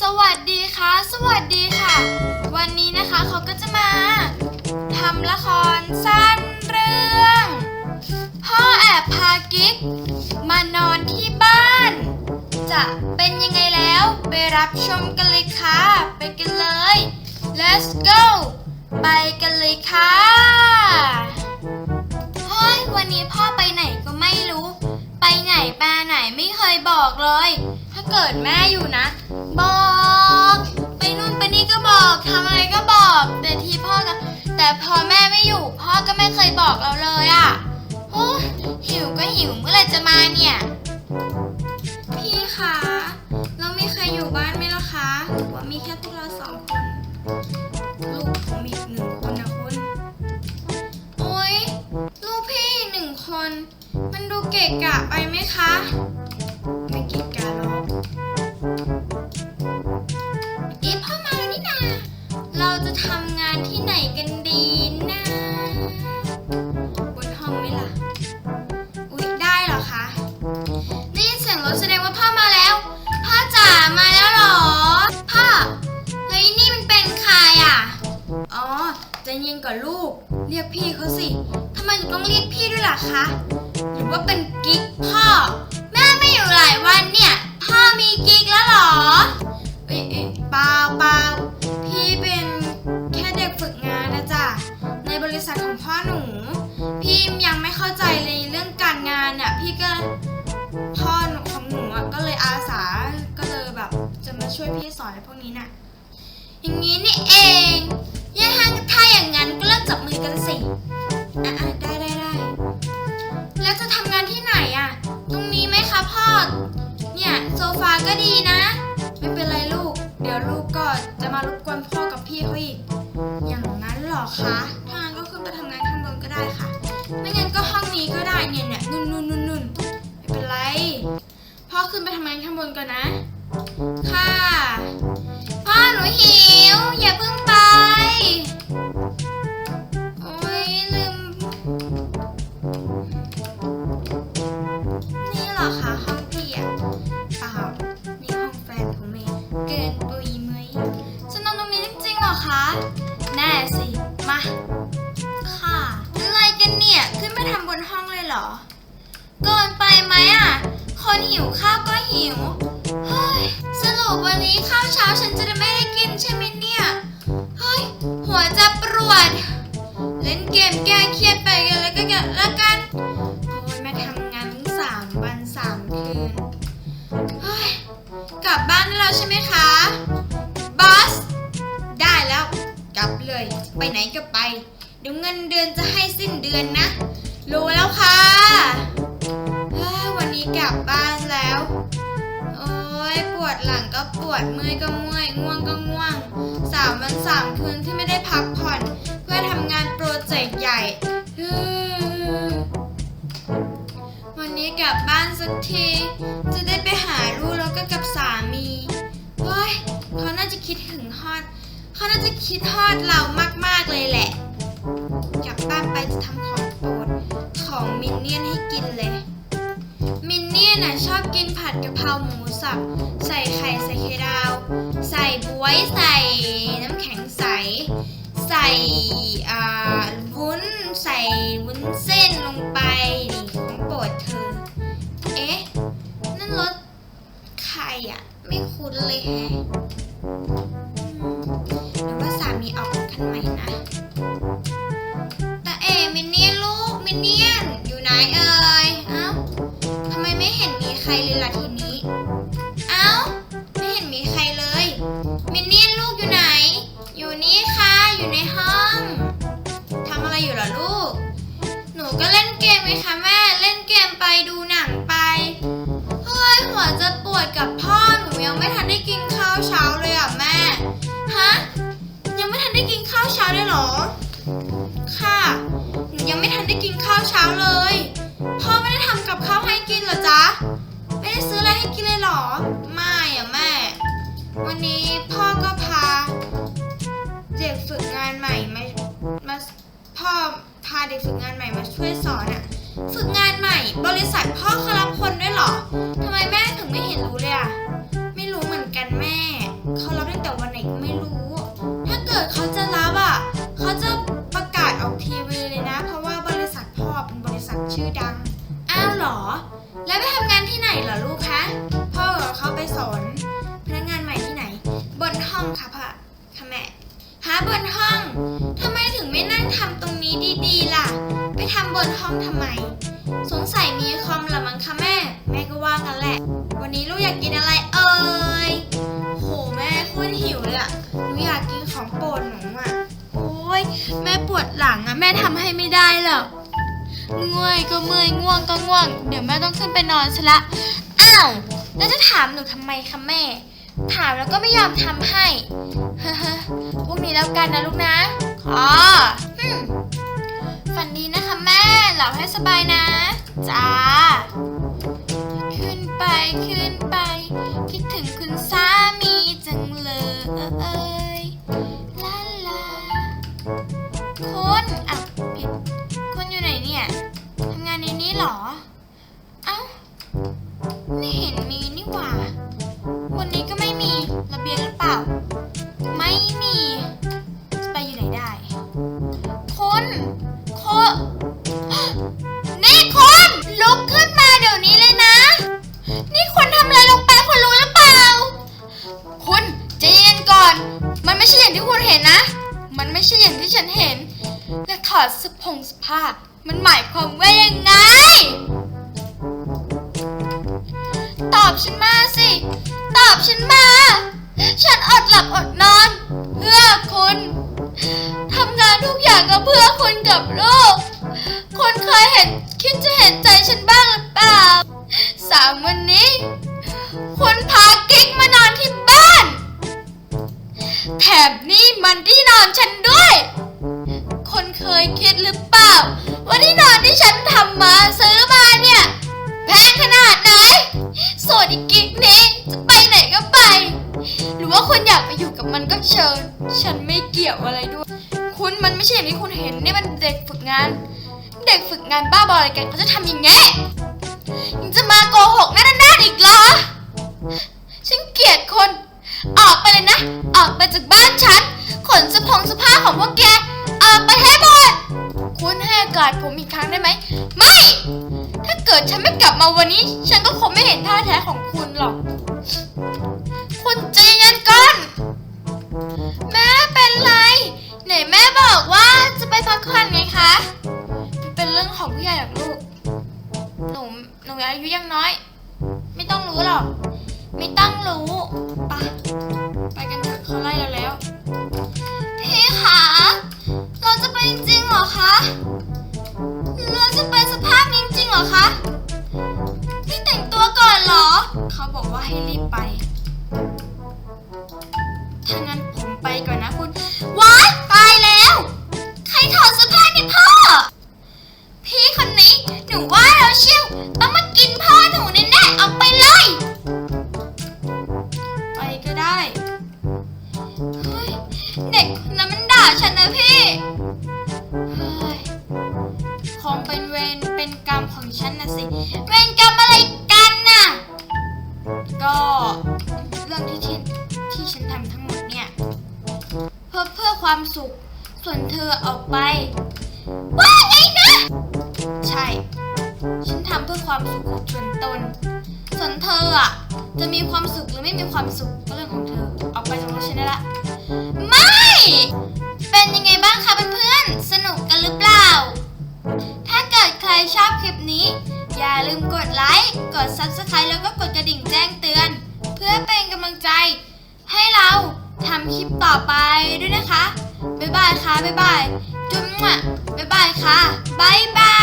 สวัสดีค่ะ สวัสดีค่ะ วันนี้นะคะเขาก็จะมาทำละครสั้นเรื่อง พ่อแอบพากิ๊ก มานอนที่บ้าน จะเป็นยังไงแล้วไปรับชมกันเลยค่ะ ไปกันเลย let's go ไปกันเลยค่ะเฮ้ยวันนี้พ่อไปไหนก็ไม่รู้ ไปไหนมาไหนไม่เคยบอกเลย ถ้าเกิดแม่อยู่นะ บอก ไปนู่นไปนี่ก็บอกทำอะไรก็บอก แต่ทีพ่อก็แต่พอแม่ไม่อยู่ พ่อก็ไม่เคยบอกเราเลยอะ่ะโอ้หิวก็หิวเมื่อไหร่จะมาเนี่ย พี่คะเรามีใครอยู่บ้านไหมล่ะคะหรือว่ามีแค่พวกเราสองคนลูกผมอีกหนึ่งคนนะคุณโอ๊ยลูกพี่หนึ่งคน มันดูเกะกะไปไหมคะ ไม่เกะกะ ใจเย็นก่อนลูก เรียกพี่เขาสิทำไมหนูต้องเรียกพี่ด้วยล่ะคะ หรือว่าเป็นกิ๊กพ่อ แม่ไม่อยู่หลายวันเนี่ย พ่อมีกิ๊กแล้วเหรอ เอ๊ะเอ๊ะเปล่าเปล่าพี่เป็นแค่เด็กฝึกงานนะจ๊ะ ในบริษัทของพ่อหนู พี่ยังไม่เข้าใจเลยเรื่องการงานน่ะ พี่ก็พ่อหนูของหนูอะก็เลยอาสา ก็เลยแบบ จะมาช่วยพี่สอนพวกนี้น่ะ อย่างนี้นี่เอง อย่างนั้นก็เริ่มจับมือกันสิ อะได้ได้ได้ แล้วจะทำงานที่ไหนอะ ตรงนี้ไหมคะพ่อ เนี่ยโซฟาก็ดีนะ ไม่เป็นไรลูก เดี๋ยวลูกก็จะมารบกวนพ่อกับพี่เขาอีก อย่างนั้นหรอคะ ถ้างั้นก็ขึ้นไปทำงานข้างบนก็ได้ค่ะ ไม่งั้นก็ห้องนี้ก็ได้เนี่ยเนี่ยนุ่นนุ่นนุ่นนุ่นไม่เป็นไร พ่อขึ้นไปทำงานข้างบนก่อนนะ ค่ะ พ่อหนูหิว อย่าเพิ่ง รอ เกินไปไหมอะ คนหิวข้าวก็หิว เฮ้ย สรุปวันนี้ข้าวเช้าฉันจะไม่ได้กินใช่ไหมเนี่ย เฮ้ย หัวจะปวด เล่นเกมแก้เครียดไปกันแล้วก็กันแล้วกัน โอ้ยแมาทำงานทั้งสามวันสามคืน เฮ้ย กลับบ้านได้แล้วใช่ไหมคะบอสได้แล้ว กลับเลย ไปไหนก็ไปเดี๋ยวเงินเดือนจะให้สิ้นเดือนนะ รู้แล้วค่ะเฮ้ยวันนี้กลับบ้านแล้ว โอ้ยปวดหลังก็ปวดเมื่อยก็เมื่อยง่วงก็ง่วงสามวันสามคืนที่ไม่ได้พักผ่อน เพื่อทำงานโปรเจกต์ใหญ่ฮ้ยวันนี้กลับบ้านสักที จะได้ไปหาลูกแล้วก็กับสามีเฮ้ยเขาน่าจะคิดถึงฮอดเขาน่าจะคิดฮอดเรามากๆเลยแหละ กลับบ้านไปจะทำของโปรด ของมินเนี่ยนให้กินเลย มินเนี่ยนน่ะชอบกินผัดกะเพราหมูสับ ใส่ไข่ใส่ไข่ดาว ใส่บวยใส่น้ำแข็งใส ใส่อ่าวุ้นใส่วุ้นเส้นลงไปนี่ของโปรดเธอ เอ๊ะ นั่นรถใครอะไม่คุ้นเลยแฮะ ดูหนังไป เฮ้ยหัวจะปวดกับพ่อหนูยังไม่ทันได้กินข้าวเช้าเลยอะแม่ ฮะ ยังไม่ทันได้กินข้าวเช้าเลยเหรอ ค่ะหนูยังไม่ทันได้กินข้าวเช้าเลย พ่อไม่ได้ทำกับข้าวให้กินเหรอจ๊ะ ไม่ได้ซื้ออะไรให้กินเลยเหรอ ไม่อะแม่ วันนี้พ่อก็พา เด็กฝึกงานใหม่มามาพ่อพาเด็กฝึกงานใหม่มาช่วยสอนอะ ฝึกงานใหม่ บริษัทพ่อเขารับคนด้วยเหรอทำไมแม่ถึงไม่เห็นรู้เลยอะ ทำบนห้องทำไม สงสัยมีคอมละมั้งคะแม่ แม่ก็ว่ากันแหละ วันนี้ลูกอยากกินอะไรเอ่ยโหแม่คุณหิวเลยอะหนูอยากกินของโปรดหนูอะโอ้ยแม่ปวดหลังอะแม่ทำให้ไม่ได้หรอกเมื่อยก็เมื่อยง่วงก็ง่วง เดี๋ยวแม่ต้องขึ้นไปนอนซะละอ้าวแล้วจะถามหนูทำไมคะแม่ ถามแล้วก็ไม่ยอมทำให้เฮ้อพรุ่งนี้แล้วกันนะลูกนะอ๋อ ฝันดีนะคะแม่ หลับให้สบายนะ จ้า ขึ้นไปขึ้นไป คิดถึงคุณสามีจังเลยลาลาคุณอะผิดคุณอยู่ไหนเนี่ยทำงานในนี้เหรอ เอ้า ไม่เห็นมีนี่หว่า วันนี้ก็ไม่มีระเบียงหรือเปล่า เห็นนะ มันไม่ใช่อย่างที่ฉันเห็น และถอดสพงสภาพมันหมายความว่ายังไง ตอบฉันมาสิ ตอบฉันมา ฉันอดหลับอดนอน เพื่อคุณทำงานทุกอย่างก็เพื่อคุณกับลูกคุณเคยเห็นคิดจะเห็นใจฉัน ที่นอนฉันด้วย คนเคยคิดหรือเปล่า ว่าที่นอนที่ฉันทำมาซื้อมาเนี่ยแพงขนาดไหนส่วนอีกกิ๊กนี้จะไปไหนก็ไป หรือว่าคุณอยากไปอยู่กับมันก็เชิญ ฉันไม่เกี่ยวอะไรด้วย คุณมันไม่ใช่อย่างที่คุณเห็นนี่มันเด็กฝึกงาน เด็กฝึกงานบ้าบออะไรกันเขาจะทำอย่างงี้ยังจะมาโกหกหน้าด้านอีกเหรอ ฉันเกลียดคน ออกไปเลยนะ ออกไปจากบ้านฉัน ขนสะพงสภาพของพวกแก ออกไปให้หมด คุณให้โอกาสผมอีกครั้งได้ไหม ไม่ ถ้าเกิดฉันไม่กลับมาวันนี้ ฉันก็คงไม่เห็นท่าแท้ของคุณหรอก คุณใจเย็นก่อน แม่เป็นไร ไหนแม่บอกว่าจะไปพักผ่อนไงคะ เป็นเรื่องของผู้ใหญ่หรอกลูก หนู หนูอายุยังน้อย ไม่ต้องรู้หรอก ไม่ต้องรู้ไปะไปกันเถอะเขาไล่เราแล้ว พี่คะเราจะไปจริงๆเหรอคะเราจะไปสภาพนี้จริงๆเหรอคะพี่แต่งตัวก่อนเหรอ เขาบอกว่าให้รีบไป เด็กคนนั้นมันด่าฉันนะพี่เฮ้ยคงเป็นเวรเป็นกรรมของฉันนะสิ เวรกรรมอะไรกันน่ะ ก็เรื่องที่ที่ที่ฉันทำทั้งหมดเนี่ย เพื่อเพื่อความสุข ส่วนเธอออกไป ว่าไงนะ ใช่ ฉันทำเพื่อความสุขของส่วนตน ส่วนเธออะ จะมีความสุขหรือไม่มีความสุขก็เรื่องของเธอ ออกไปจากรถฉันได้ละ ไม่ เป็นยังไงบ้างคะเพื่อนๆ สนุกกันหรือเปล่า ถ้าเกิดใครชอบคลิปนี้ อย่าลืมกดไลค์ กด Subscribe แล้วก็กดกระดิ่งแจ้งเตือน เพื่อเป็นกำลังใจ ให้เราทำคลิปต่อไปด้วยนะคะ บ๊ายบายค่ะ บ๊ายบาย จุ๊มะบ๊ายบายค่ะ บ๊ายบา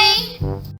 ย